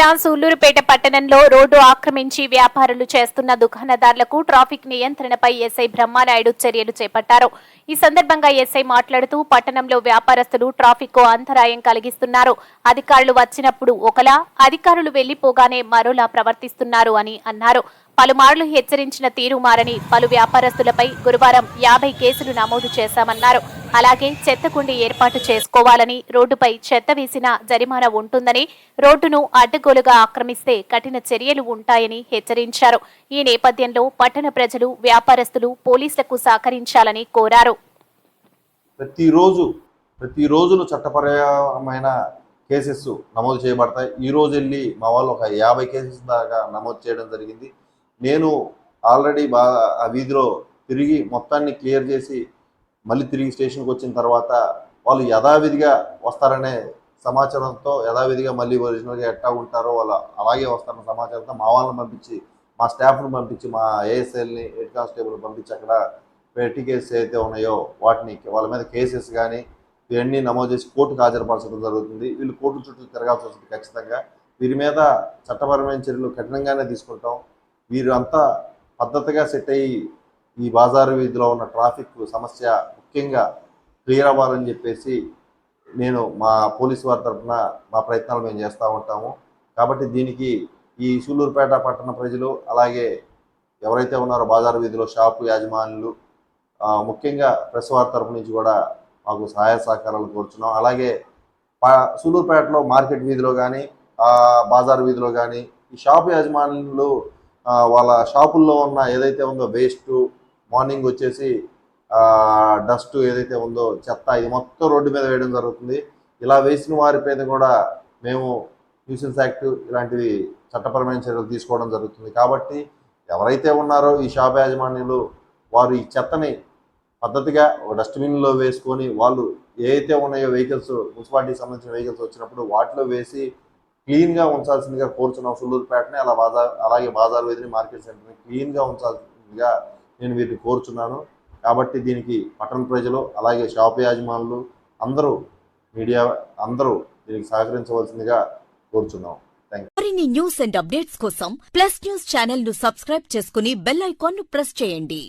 జిల్లా సూళ్ళూరుపేట పట్టణంలో రోడ్డు ఆక్రమించి వ్యాపారులు చేస్తున్న దుకాణదారులకు ట్రాఫిక్ నియంత్రణపై ఎస్ఐ బ్రహ్మానాయుడు చర్యలు చేపట్టారు. ఈ సందర్భంగా ఎస్ఐ మాట్లాడుతూ పట్టణంలో వ్యాపారస్తులు ట్రాఫిక్కు అంతరాయం కలిగిస్తున్నారు. అధికారులు వచ్చినప్పుడు ఒకలా అధికారులు వెళ్ళిపోగానే మరోలా ప్రవర్తిస్తున్నారు అని అన్నారు. పలుమార్లు హెచ్చరించిన తీరు మారని పలు వ్యాపారస్తులపై గురువారం యాభై కేసులు నమోదు చేశామన్నారు. అలాగే చెత్త కుండి ఏర్పాటు చేసుకోవాలని రోడ్డుపై చెత్త వేసిన జరిమానా ఉంటుందని రోడ్డును అడ్డగోలుగా ఆక్రమిస్తే కఠిన చర్యలు ఉంటాయని హెచ్చరించారు. ఈ నేపథ్యంలో పట్టణ ప్రజలు వ్యాపారస్తులు పోలీసులకు సహకరించాలని కోరారు. ప్రతిరోజు ప్రతిరోజును చట్టపరమైన కేసెస్ నమోదు చేయబడతాయి. ఈ రోజు వెళ్ళి మా వాళ్ళు ఒక యాభై కేసెస్ దాకా నమోదు చేయడం జరిగింది. నేను ఆల్రెడీ బాగా ఆ వీధిలో తిరిగి మొత్తాన్ని క్లియర్ చేసి మళ్ళీ తిరిగి స్టేషన్కి వచ్చిన తర్వాత వాళ్ళు యథావిధిగా వస్తారనే సమాచారంతో యథావిధిగా మళ్ళీ ఒరిజినల్గా ఎట్టా ఉంటారో వాళ్ళు అలాగే వస్తారన్న సమాచారంతో మా వాళ్ళని పంపించి మా స్టాఫ్ను పంపించి మా ఏఎస్ఎల్ని హెడ్ కానిస్టేబుల్ పంపించి అక్కడ పెట్టి కేసెస్ అయితే ఉన్నాయో వాటిని వాళ్ళ మీద కేసెస్ కానీ ఇవన్నీ నమోదు చేసి కోర్టుకు హాజరుపరచడం జరుగుతుంది. వీళ్ళు కోర్టు చుట్టూ తిరగాల్సి వస్తుంది ఖచ్చితంగా. వీరి మీద చట్టపరమైన చర్యలు కఠినంగానే తీసుకుంటాం. వీరు అంతా పద్ధతిగా సెట్ అయ్యి ఈ బాజారు వీధిలో ఉన్న ట్రాఫిక్ సమస్య ముఖ్యంగా క్లియర్ అవ్వాలని చెప్పేసి నేను మా పోలీసు వారి తరఫున మా ప్రయత్నాలు మేము చేస్తూ ఉంటాము. కాబట్టి దీనికి ఈ సూళ్ళూరుపేట పట్టణ ప్రజలు అలాగే ఎవరైతే ఉన్నారో బాజారు వీధిలో షాపు యాజమానులు ముఖ్యంగా ప్రెస్ వారి తరపు నుంచి కూడా మాకు సహాయ సహకారాలు కోరుచున్నాం. అలాగే సూళ్ళూరుపేటలో మార్కెట్ వీధిలో కానీ బాజార్ వీధిలో కానీ ఈ షాపు యాజమానులు వాళ్ళ షాపుల్లో ఉన్న ఏదైతే ఉందో వేస్ట్ మార్నింగ్ వచ్చేసి డస్ట్ ఏదైతే ఉందో చెత్త ఇది మొత్తం రోడ్డు మీద వేయడం జరుగుతుంది. ఇలా వేసిన వారి మీద కూడా మేము న్యూసెన్స్ యాక్ట్ ఇలాంటివి చట్టపరమైన చర్యలు తీసుకోవడం జరుగుతుంది. కాబట్టి ఎవరైతే ఉన్నారో ఈ షాప్ యాజమాన్యులు వారు ఈ చెత్తని పద్ధతిగా డస్ట్బిన్లో వేసుకొని వాళ్ళు ఏవైతే ఉన్నాయో వెహికల్స్ మున్సిపాలిటీకి సంబంధించిన వెహికల్స్ వచ్చినప్పుడు వాటిలో వేసి క్లీన్గా ఉంచాల్సిందిగా కోరుచున్నాం సుల్లూరుపేటని అలా బాజార్ అలాగే బాజార్ వేదిని మార్కెట్ సెంటర్ని క్లీన్గా ఉంచాల్సిందిగా నేను వీటిని కోరుచున్నాను. కాబట్టి దీనికి పట్టణ ప్రజలు అలాగే షాప్ యాజమానులు అందరూ మీడియా అందరూ దీనికి సహకరించవలసిందిగా కోరుచున్నాం. మరిన్ని న్యూస్ అండ్ అప్డేట్స్ కోసం ప్లస్ న్యూస్ ఛానల్ను సబ్స్క్రైబ్ చేసుకుని బెల్ ఐకాన్ను ప్రెస్ చేయండి.